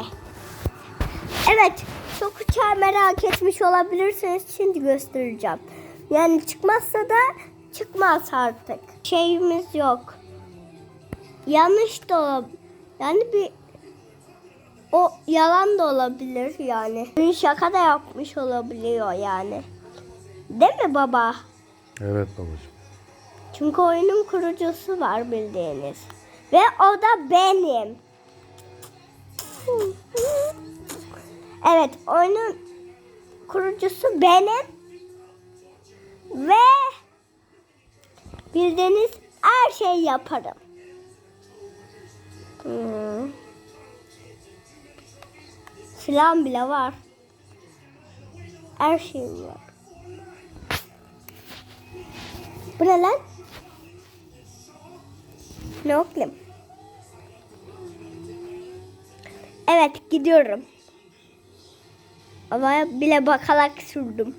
de. Evet. Çok uçağı merak etmiş olabilirsiniz. Şimdi göstereceğim. Yani çıkmazsa da çıkmaz artık. Şeyimiz yok. Yanlış da olabilir. Yani bir o yalan da olabilir yani. Bir şaka da yapmış olabiliyor yani. Değil mi baba? Evet babacığım. Çünkü oyunun kurucusu var bildiğiniz. Ve o da benim. Evet oyunun kurucusu benim. Ve bildiğiniz her şeyi yaparım. Hmm. Silahım bile var. Her şeyim var. Bu ne lan? Ne okuyayım? Evet gidiyorum. Ama bile bakarak sürdüm.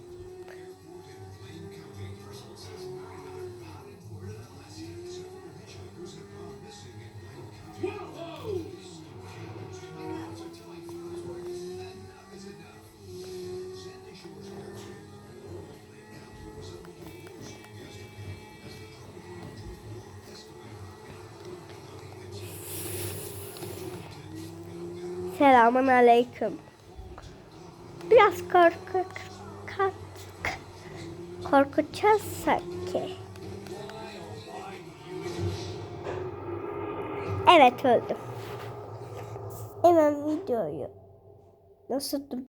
Selamun aleyküm. Biraz korkut, kat, korkutacağız sanki. Evet öldüm. Hemen videoyu nasıl